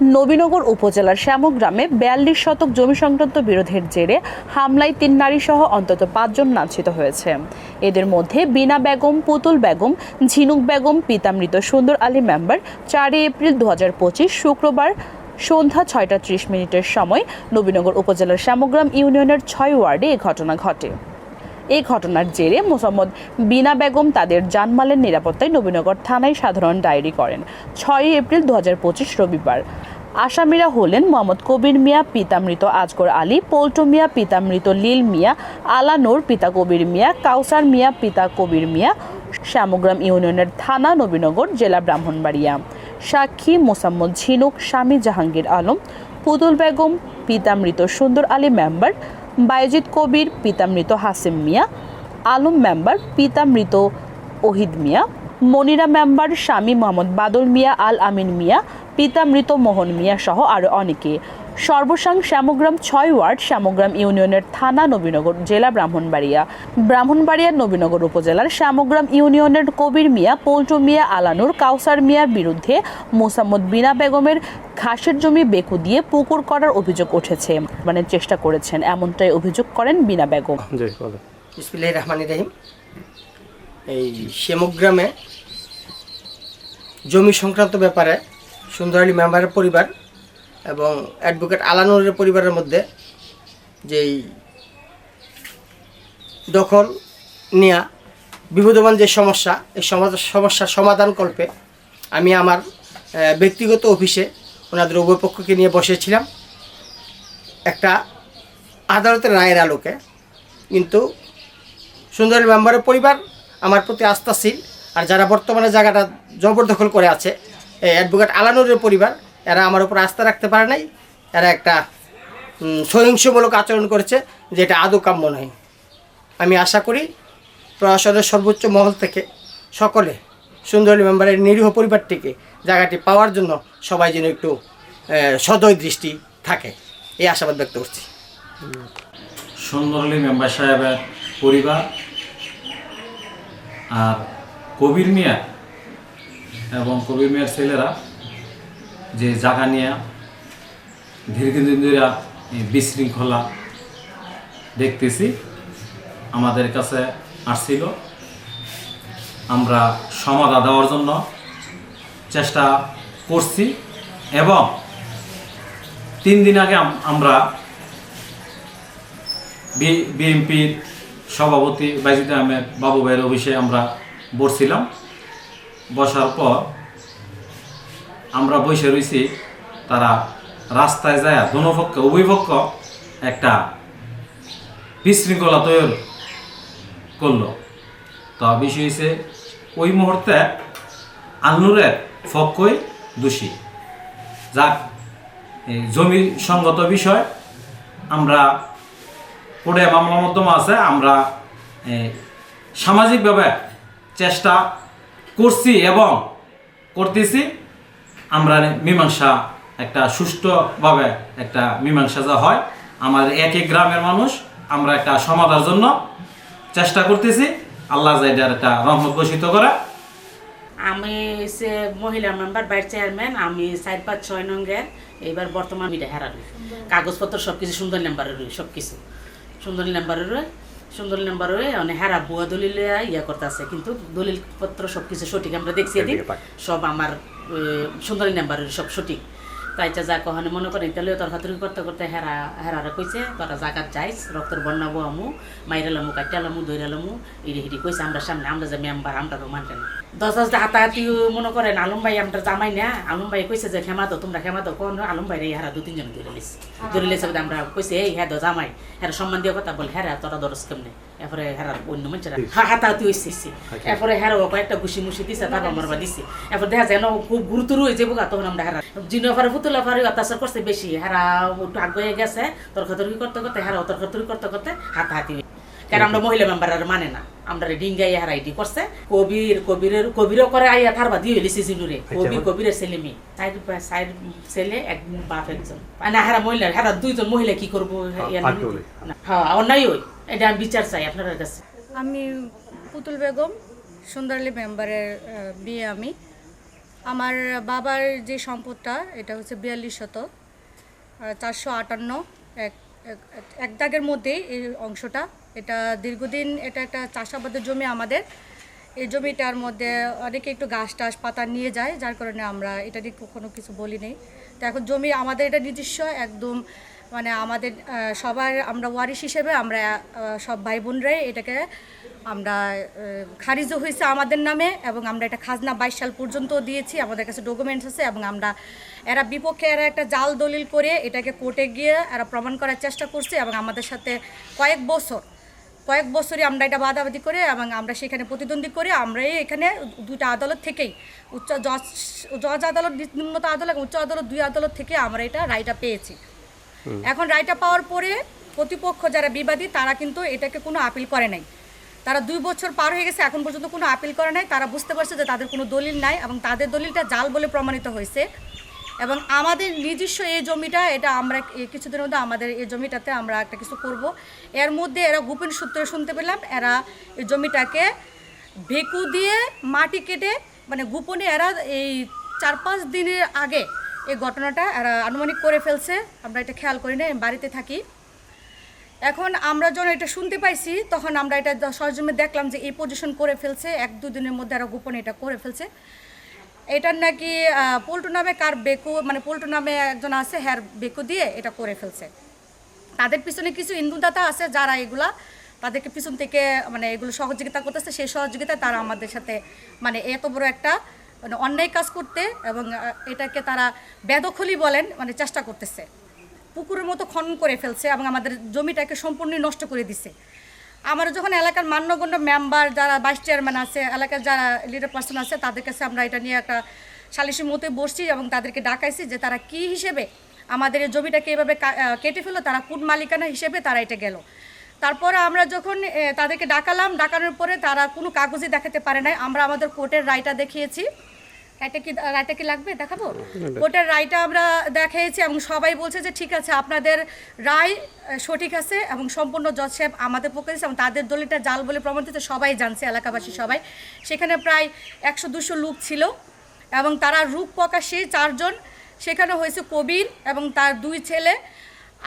নবীনগর উপজেলার শ্যামগ্রামে বিয়াল্লিশ শতক জমি সংক্রান্ত বিরোধের জেরে হামলায় তিন নারী সহ অন্তত পাঁচজন লাঞ্ছিত হয়েছে। এদের মধ্যে বিনা বেগম, পুতুল বেগম, ঝিনুক বেগম, পিতামৃত সুন্দর আলী মেম্বার চারই এপ্রিল দু হাজার পঁচিশ শুক্রবার সন্ধ্যা ছয়টা ত্রিশ মিনিটের সময় নবীনগর উপজেলার শ্যামগ্রাম ইউনিয়নের ছয় ওয়ার্ডে এ ঘটনা ঘটে। এই ঘটনার জেরে মোসাম্মদ বিনা বেগম তাদের জানমালের নিরাপত্তায় নবীনগর থানায় সাধারণ ডায়েরি করেন। ছয়ই এপ্রিল দুহাজার পঁচিশ রবিবার। আসামিরা হলেন মোহাম্মদ কবির মিয়া পিতামৃত আজগর আলী, পল্টু মিয়া পিতামৃত লীল মিয়া, আলানুর, পিতা কবির মিয়া, কাউসার মিয়া, পিতা কবির মিয়া, শ্যামগ্রাম ইউনিয়নের থানা, নবীনগর, জেলা ব্রাহ্মণবাড়িয়া। সাক্ষী মোসাম্মদ ঝিনুক, স্বামী জাহাঙ্গীর আলম, পুতুল বেগম পিতামৃত সুন্দর আলী মেম্বার বায়েজিদ কবির, পিতামৃত হাসিম মিয়া, আলম মেম্বার, পিতামৃত ওহিদ মিয়া, মনিরা মেম্বার স্বামী মোহাম্মদ বাদল মিয়া, আল আমিন মিয়া, পিতামৃত মোহন মিয়া সহ আরও অনেকে। সর্বসাং শ্যামগ্রাম ছয় ওয়ার্ড শ্যামগ্রাম ইউনিয়নের থানা নবীনগর জেলা ব্রাহ্মণবাড়িয়া। ব্রাহ্মণবাড়িয়ার নবীনগর উপজেলার শ্যামগ্রাম ইউনিয়নের কবির মিয়া পল্টু মিয়া আলানুর কাউসার মিয়ার বিরুদ্ধে মোসাম্মদ বিনা বেগমের ঘাসের জমি বেকু দিয়ে পুকুর করার অভিযোগ উঠেছে। মানে চেষ্টা করেছেন এমনটাই অভিযোগ করেন বিনা বেগম। জি রহমান রহিম। এই শ্যামগ্রামে জমি সংক্রান্ত ব্যাপারে সুন্দর আলী মেম্বারের পরিবার এবং অ্যাডভোকেট আলানুরের পরিবারের মধ্যে যেই দখল নেয়া বিবদমান যে সমস্যা, এই সমস্যার সমাধান কল্পে আমি আমার ব্যক্তিগত অফিসে ওনাদের উভয় পক্ষকে নিয়ে বসেছিলাম। একটা আদালতের রায়ের আলোকে। কিন্তু সুন্দরী মেম্বারের পরিবার আমার প্রতি আস্থাশীল। আর যারা বর্তমানে জায়গাটা জবরদখল করে আছে অ্যাডভোকেট আলানুরের পরিবার এরা আমার উপর আস্থা রাখতে পারে নাই। এরা একটা সহিংসমূলক আচরণ করেছে, যেটা আদৌ কাম্য নয়। আমি আশা করি প্রশাসনের সর্বোচ্চ মহল থেকে সকলে সুন্দরী মেম্বারের নিরীহ পরিবারটিকে জায়গাটি পাওয়ার জন্য সবাই যেন একটু সদয় দৃষ্টি থাকে। এই আশাবাদ ব্যক্ত করছি। সুন্দরলী মেম্বার সাহেবের পরিবার আর কবির মিয়া এবং কবির মিয়ার ছেলেরা যে জায়গা নিয়ে দীর্ঘদিন ধরে বিশৃঙ্খলা দেখতেছি, আমাদের কাছে আসছিল। আমরা সমাধা দেওয়ার জন্য চেষ্টা করছি এবং তিন দিন আগে আম- আমরা বিএনপির সভাপতি বাইজিদ আহমেদ বাবু ভাইয়ের অফিসে আমরা বসছিলাম। বসার পর আমরা বসে রয়েছি তারা রাস্তায় যায় দোনোপক্ষ উভয় পক্ষ একটা বিশৃঙ্খলা তৈরি করল। তো বিষয় হয়েছে ওই মুহূর্তে আন্নুরের পক্ষই দোষী। যাক জমি সঙ্গত বিষয়, আমরা পড়ে মামলা মধ্যমা আছে, আমরা সামাজিকভাবে চেষ্টা করছি এবং করতেছি। আমরা মীমাংসা একটা সুষ্ঠুভাবে একটা মীমাংসা যা হয় আমাদের এক এক গ্রামের মানুষ আমরা একটা সমাধার জন্য চেষ্টা করতেছি। আল্লাহ জাইদার একটা রহমত ঘোষিত করা। আমি সে মহিলা মেম্বার ভাইস চেয়ারম্যান আমি চার পাঁচ ছয় নঙ্গের এইবার বর্তমান মিডিয়া হেরারি কাগজপত্র সব কিছু সুন্দর নাম্বারের সব কিছু সুন্দর নাম্বারের সুন্দর নাম্বার নাম্বারের মানে হেরা বুয়া দলিল ইয়া করতেছে কিন্তু দলিল পত্র সব কিছু সঠিক আমরা দেখছি সব আমার সুন্দরী নাম্বারের সব সঠিক তাই যা যা কখনো মনে করেন তাহলে তোর খাতুরি করতে করতে হেরা, হেরারে কইছে, তোরা জাগাত যাইস, রক্তর বন্যাবো আমু মাইরালামু কাটালামু দৈরালামু ইরি হিরি কইছে, আমরা সামনে, আমরা যে মেম্বার, আমরা তো মানতে না। দশ দশ হাতাহাতি মনে করেন, আলম ভাই আমরা জামাই না, আলম ভাই কইছে যে খেমা তো, তোমরা খেমা তো কোন আলম ভাই রে হারা দু তিনজন ধরে লিস ধরে লিস আমরা কইছে, এই হ্যাঁ জামাই হ্যাঁ সম্মান দিয়ে কথা বল হ্যাঁ তোরা দরস কেমনে? এরপরে হেরা অন্য মানুষেরা। হাতাহাতি হয়েছে এরপরে হেরা কয়েকটা ঘুষি মুষি দিছে তারপর মারবা দিছে। এরপর দেখা যায় খুব গুরুতর হয়ে যাব তখন আমরা হেরা জিনো ফারে পুতুলা ফারে অত্যাচার করছে বেশি হেরা একটু আগে গেছে তর্কাতর্কি করতে করতে হেরা তর্কাতর্কি করতে করতে হাতাহাতি। কারণ আমরা মহিলা মেম্বার আর মানে না। আমরা ডিঙ্গাই হারা এটি করছে কবির কবিরের কবিরও করে আইয়া থারবা দিয়ে হইলিছে জিনুরে। কবি কবিরের ছেলে মেয়ে। সাইড সাইড ছেলে এক বাপ একজন। না হারা মহিলা হারা দুইজন মহিলা কি করব না- হ্যাঁ অন্যায় ওই এটা আমি বিচার চাই আপনার কাছে। আমি পুতুল বেগম, সুন্দরলি মেম্বারের বিয়ে আমি। আমার বাবার যে সম্পদটা, এটা হচ্ছে বিয়াল্লিশ শতক চারশো আটান্ন, এক, এক- দাগের মধ্যেই এই অংশটা। এটা দীর্ঘদিন এটা একটা চাষাবাদের জমি আমাদের। এই জমিটার মধ্যে অনেকে একটু গাছ টাস, পাতা নিয়ে যায়, যার কারণে আমরা এটা নিয়ে কখনো কিছু বলি নেই। তো এখন জমি আমাদের এটা নিজস্ব, একদম মানে আমাদের সবার আমরা ওয়ারিশ হিসেবে আমরা সব ভাই বোনরাই এটাকে আমরা আহ, খারিজও হয়েছে আমাদের নামে এবং আমরা এটা খাজনা বাইশ সাল পর্যন্ত দিয়েছি। আমাদের কাছে ডকুমেন্টস আছে এবং আমরা এরা বিপক্ষে এরা একটা জাল দলিল করে এটাকে কোর্টে গিয়ে এরা প্রমাণ করার চেষ্টা করছে এবং আমাদের সাথে কয়েক বছর কয়েক বছরই আমরা এটা বাদাবাদি করে এবং আমরা সেখানে প্রতিদ্বন্দ্বী করে আমরাই এখানে দুইটা আদালত থেকেই উচ্চ জজ জজ আদালত নিম্নত আদালত উচ্চ আদালত দুই আদালত থেকে আমরা এটা রায়টা পেয়েছি। এখন রায়টা পাওয়ার পরে প্রতিপক্ষ যারা বিবাদী, তারা কিন্তু এটাকে কোনো আপিল করে নাই। তারা দুই বছর পার হয়ে গেছে, এখন পর্যন্ত কোনো আপিল করে নাই। তারা বুঝতে পারছে যে তাদের কোনো দলিল নাই এবং তাদের দলিলটা জাল বলে প্রমাণিত হয়েছে। এবং আমাদের নিজস্ব এই জমিটা, এটা আমরা কিছুদিনের মধ্যে আমাদের এই জমিটাতে আমরা একটা কিছু করব। এর মধ্যে এরা গোপন সূত্রে শুনতে পেলাম, এরা এই জমিটাকে ভেকু দিয়ে মাটি কেটে মানে গোপনে এরা এই চার পাঁচ দিনের আগে এই ঘটনাটা আনুমানিক করে ফেলছে। আমরা এটা খেয়াল করি না বাড়িতে থাকি। এখন আমরা যখন এটা শুনতে পাইছি, তখন আমরা এটা সরজমে দেখলাম যে এই পজিশন করে ফেলছে, এক দুদিনের মধ্যে এরা গোপনে এটা করে ফেলছে। এটার নাকি পল্টু নামে কার বেকু মানে পল্টু নামে একজন আছে, হ্যার বেকু দিয়ে এটা করে ফেলছে। তাদের পিছনে কিছু ইন্দুদাতা আছে, যারা এগুলা, তাদেরকে পিছন থেকে মানে এগুলো সহযোগিতা করতেছে, সেই সহযোগিতা তারা আমাদের সাথে মানে এত বড় একটা মানে অন্যায় কাজ করতে এবং এটাকে তারা বেদখলি বলেন মানে চেষ্টা করতেছে। পুকুরের মতো খনন করে ফেলছে এবং আমাদের জমিটাকে সম্পূর্ণ নষ্ট করে দিছে। আমার যখন এলাকার মান্যগণ্য মেম্বার যারা ভাইস চেয়ারম্যান আছে, এলাকার যারা লিডার পার্সন আছে, তাদের কাছে আমরা এটা নিয়ে একটা সালিশি মতে বসছি এবং তাদেরকে ডাকাইছি যে তারা কি হিসেবে আমাদের জমিটাকে এভাবে কেটে ফেলো তারা কোন মালিকানা হিসেবে তারা এটা গেল। তারপরে আমরা যখন তাদেরকে ডাকালাম ডাকানোর পরে তারা কোনো কাগজই দেখাতে পারে নাই। আমরা আমাদের কোর্টের রায়টা দেখিয়েছি। রায়টা কি রায়টা কি লাগবে দেখাবো? কোর্টের রায়টা আমরা দেখিয়েছি এবং সবাই বলছে যে ঠিক আছে আপনাদের রায় সঠিক আছে এবং সম্পূর্ণ জজ সাহেব আমাদের পক্ষে দিয়েছে এবং তাদের দলিটা জাল বলে প্রমাণিত সবাই জানছে এলাকাবাসী সবাই। সেখানে প্রায় একশো দুশো লোক ছিল এবং তারা রূপ প্রকাশে চারজন। সেখানে হয়েছে কবির এবং তার দুই ছেলে।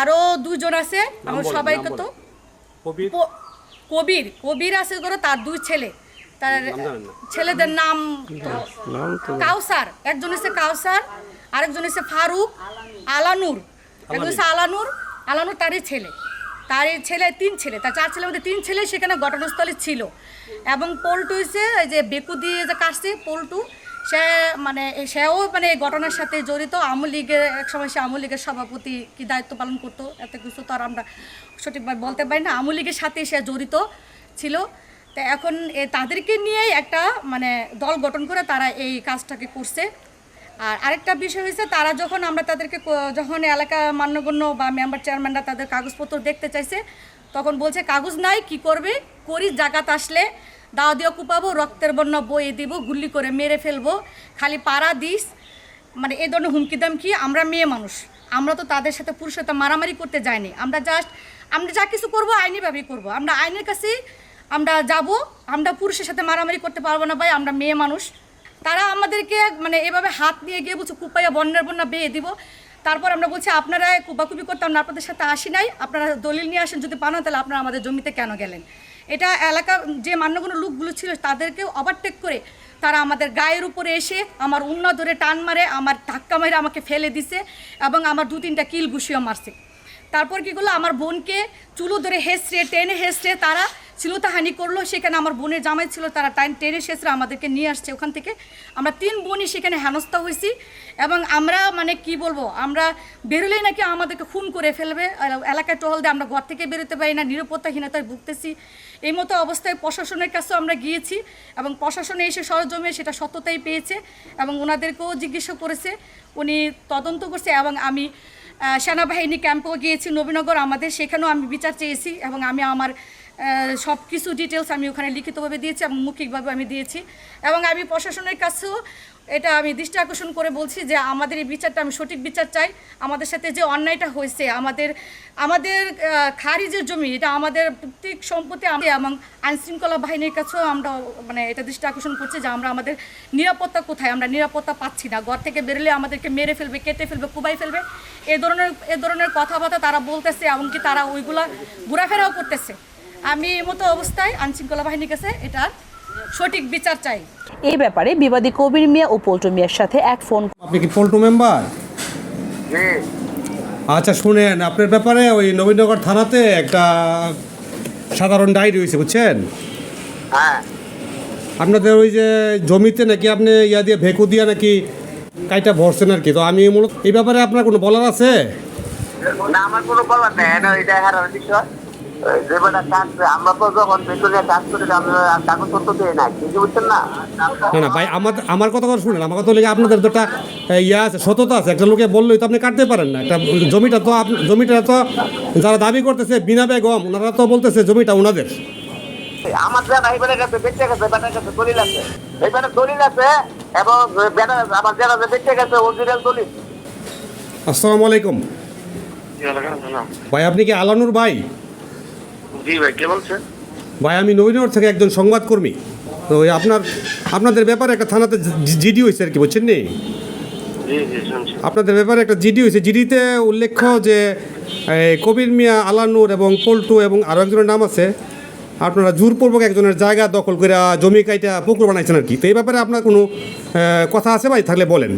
আরও দুজন আছে এবং সবাইকে তো কবির? কবির আছে করে তার দুই ছেলে। তার ছেলেদের নাম তো কাউসার। একজন হচ্ছে কাউসার আরেকজন হচ্ছে ফারুক আলানুর। একজন হচ্ছে আলানুর। আলানুর তারই ছেলে। তার এই ছেলে তিন ছেলে। তার চার ছেলের মধ্যে তিন ছেলে সেখানে ঘটনাস্থলে ছিল। এবং পল্টু হচ্ছে এই যে বেকু দিয়ে যে কাটছে পল্টু সে মানে সেও মানে ঘটনার সাথে জড়িত। আওয়ামী লীগের এক সময় সে আওয়ামী লীগের সভাপতি কি দায়িত্ব পালন করতো, এত কিছু তো আর আমরা সঠিকভাবে বলতে পারি না। আওয়ামী লীগের সাথে সে জড়িত ছিল। তা এখন তাদেরকে নিয়েই একটা মানে দল গঠন করে তারা এই কাজটাকে করছে। আর আরেকটা বিষয় হয়েছে তারা যখন আমরা তাদেরকে যখন এলাকা মান্যগণ্য বা মেম্বার চেয়ারম্যানরা তাদের কাগজপত্র দেখতে চাইছে, তখন বলছে, কাগজ নাই, কি করবে? করি, জাকাত আসলে। দাও দিয়ে কুপাবো, রক্তের বন্যা বয়ে দিব গুল্লি করে মেরে ফেলব। খালি পাড়া দিস। মানে এ ধরনের হুমকি দামকি, আমরা মেয়ে মানুষ। আমরা তো তাদের সাথে পুরুষের সাথে মারামারি করতে যাইনি। আমরা জাস্ট আমরা যা কিছু করব আইনিভাবেই করব। আমরা আইনের কাছেই আমরা যাব। আমরা পুরুষের সাথে মারামারি করতে পারব না ভাই, আমরা মেয়ে মানুষ। তারা আমাদেরকে মানে এভাবে হাত নিয়ে গিয়ে বলছে, কুপাইয়া বন্যার বন্যা বেয়ে দিব। তারপর আমরা বলছি আপনারা কুপাকুপি করতাম না, আপনাদের সাথে আসি নাই। আপনারা দলিল নিয়ে আসেন, যদি পান, তাহলে আপনারা আমাদের জমিতে কেন গেলেন? এটা এলাকা যে মান্যগণ্য লোকগুলো ছিল তাদেরকেও ওভারটেক করে তারা আমাদের গায়ের উপরে এসে আমার উন্না ধরে টান মারে, আমার ধাক্কা মেরে আমাকে ফেলে দিছে এবং আমার দু তিনটা কিল ঘুষিও মারছে। তারপর কি করল? আমার বোনকে চুলো ধরে হেসড়ে টেনে হেসড়ে তারা শ্লীলতাহানি করল, সেখানে আমার বোনের জামাই ছিল, তারা টাইম টেনে হেসড়ে আমাদেরকে নিয়ে আসছে ওখান থেকে। আমরা তিন বোনই সেখানে হেনস্থা হয়েছি এবং আমরা মানে কি বলব, আমরা বেরোলেই নাকি আমাদেরকে খুন করে ফেলবে। এলাকায় টহল দিয়ে আমরা ঘর থেকে বেরোতে পারি না, নিরাপত্তাহীনতায় ভুগতেছি। এই মতো অবস্থায় প্রশাসনের কাছেও আমরা গিয়েছি এবং প্রশাসনে এসে সরজমে সেটা সত্যতাই পেয়েছে এবং ওনাদেরকেও জিজ্ঞাসা করেছে। উনি তদন্ত করছে এবং আমি সেনাবাহিনী ক্যাম্পেও গিয়েছি, নবীনগর আমাদের, সেখানেও আমি বিচার চেয়েছি এবং আমি আমার সব কিছু ডিটেলস আমি ওখানে লিখিতভাবে দিয়েছি এবং মৌখিকভাবে আমি দিয়েছি। এবং আমি প্রশাসনের কাছেও এটা আমি দৃষ্টি আকর্ষণ করে বলছি যে আমাদের এই বিচারটা, আমি সঠিক বিচার চাই। আমাদের সাথে যে অন্যায়টা হয়েছে, আমাদের আমাদের খারিজের জমি, এটা আমাদের প্রত্যেক সম্পত্তি এবং আইনশৃঙ্খলা বাহিনীর কাছেও আমরা মানে এটা দৃষ্টি আকর্ষণ করছি যে আমরা আমাদের নিরাপত্তা কোথায়, আমরা নিরাপত্তা পাচ্ছি না। ঘর থেকে বেরোলে আমাদেরকে মেরে ফেলবে, কেটে ফেলবে, কুবাই ফেলবে। এ ধরনের এ ধরনের কথাবার্তা তারা বলতেছে এমনকি তারা ওইগুলা ঘোরাফেরাও করতেছে। আমি এই মতো অবস্থায় আইনশৃঙ্খলা বাহিনীর কাছে এটার সঠিক বিচার চাই। এই ব্যাপারে বিবাদী কবির মিয়া ও পল্টু মিয়ার সাথে এক ফোন আপনি কি পল্টু মেম্বার? আচ্ছা শুনেন আপনার ব্যাপারে ওই নবীনগর থানাতে একটা সাধারণ ডায়েরি হয়েছে বুঝছেন? হ্যাঁ। আপনাদের ওই যে জমিতে নাকি আপনি ইয়া দিয়ে ভেকু দিয়ে নাকি কাইটা ভরছেন আর কি? তো আমি মূলত এই ব্যাপারে আপনার কোনো বলার আছে? না আমার কোনো বলার নেই এটা বিষয়। যে বেটা কাজ আমরা তো যখন বেতনে কাজ করি কাগজপত্র দিয়ে না কিছু বুঝছেন না? না না ভাই আমার আমার কথা কথা শুনেন আমার কথা লেগে আপনাদের ইয়া আছে সততা আছে একটা লোকে বললেই তো আপনি কাটতে পারেন না একটা জমিটা তো জমিটা তো যারা দাবি করতেছে বিনা বেগম ওনারা তো বলতেছে জমিটা ওনাদের। আমার কাছে বেঁচে গেছে বেটার কাছে দলিল আছে। এইবারে দলিল আছে এবং বেটা আমার জানা যে বেঁচে গেছে অরিজিনাল দলিল। আসসালামু আলাইকুম। ভাই আপনি কি আলানুর ভাই? জি ভাই কে বলছেন? ভাই আমি নবীনগর থেকে একজন সংবাদকর্মী। তো ওই আপনার আপনাদের ব্যাপারে একটা থানাতে জিডি হয়েছে আর কি বুঝছেন নি? আপনাদের ব্যাপারে একটা জিডি হয়েছে। জিডিতে উল্লেখ্য যে কবির মিয়া আলানুর এবং পল্টু এবং আরও একজনের নাম আছে। আপনারা জোরপূর্বক একজনের জায়গা দখল করে জমি কাইটা পুকুর বানাইছেন আর কি। তো এই ব্যাপারে আপনার কোনো কথা আছে ভাই? থাকলে বলেন।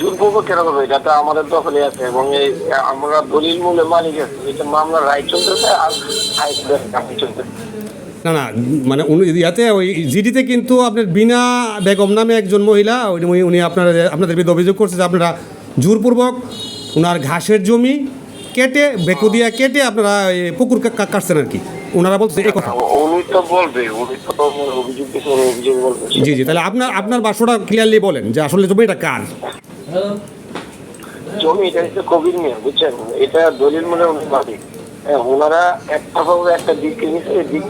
জোরপূর্বক কেন করব? এটা তো আমাদের দখলে আছে এবং এই আমরা দলিল মূল্যে মালিক আছে। এটা মামলার রায় চলতেছে আর হাইকোর্টের চলতেছে না না মানে উনি ইয়াতে ওই জিডিতে কিন্তু আপনার বিনা বেগম নামে একজন মহিলা উনি উনি আপনার আপনাদের বিরুদ্ধে অভিযোগ করছে যে আপনারা জোরপূর্বক ওনার ঘাসের জমি কেটে বেকু দিয়া কেটে আপনারা পুকুর কাটছেন আর কি। ওনারা বলছে এই কথা। উনি তো বলবে উনি তো অভিযোগ অভিযোগ বলবে। জি জি তাহলে আপনার আপনার বাসটা ক্লিয়ারলি বলেন যে আসলে জমিটা কার। জমি এটা হচ্ছে কবির মিয়া বুঝছেন? এটা দলিল মনে উনি মালিক। হ্যাঁ, ওনারা একটা ভাবে একটা দিক দিক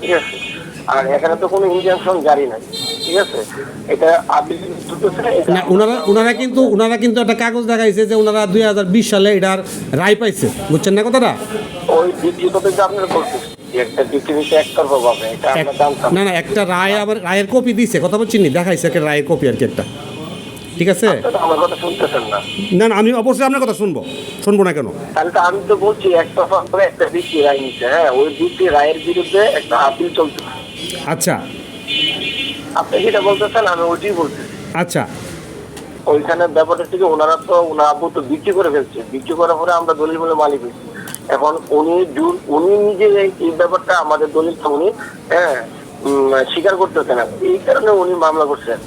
ঠিক আছে? আর এখানে তো কোনো ইনজাংশন জারি নাই ঠিক আছে? এটা আপিল না ওনারা ওনারা কিন্তু ওনারা কিন্তু একটা কাগজ দেখাইছে যে ওনারা দুই হাজার বিশ সালে এটার রায় পাইছে বুঝছেন না কথাটা? ওই দ্বিতীয় আপনার বলতেছে একটা না না একটা রায় আবার রায়ের কপি দিছে কথা বলছেন নি দেখাইছে একটা রায়ের কপি আর কি একটা। ঠিক আছে? না। না আমি অবশ্যই আপনার কথা শুনব শুনব না কেন? তাহলে তো আমি তো বলছি করে একটা দিক রায় নিচ্ছে হ্যাঁ ওই দিকটি রায়ের বিরুদ্ধে একটা আপিল চলতেছে আচ্ছা। আপনি যেটা বলতেছেন আমি ওইটাই বলতেছি। আচ্ছা। ওইখানে ব্যাপারটা থেকে ওনারা তো ওনার আব্বু তো বিক্রি করে ফেলছে। বিক্রি করার পরে আমরা দলিল বলে মালিক হয়েছি। এখন উনি জুন, উনি নিজে এই- ব্যাপারটা আমাদের দলিলটা উনি হ্যাঁ স্বীকার করতেছেন এই কারণে উনি মামলা করছেন।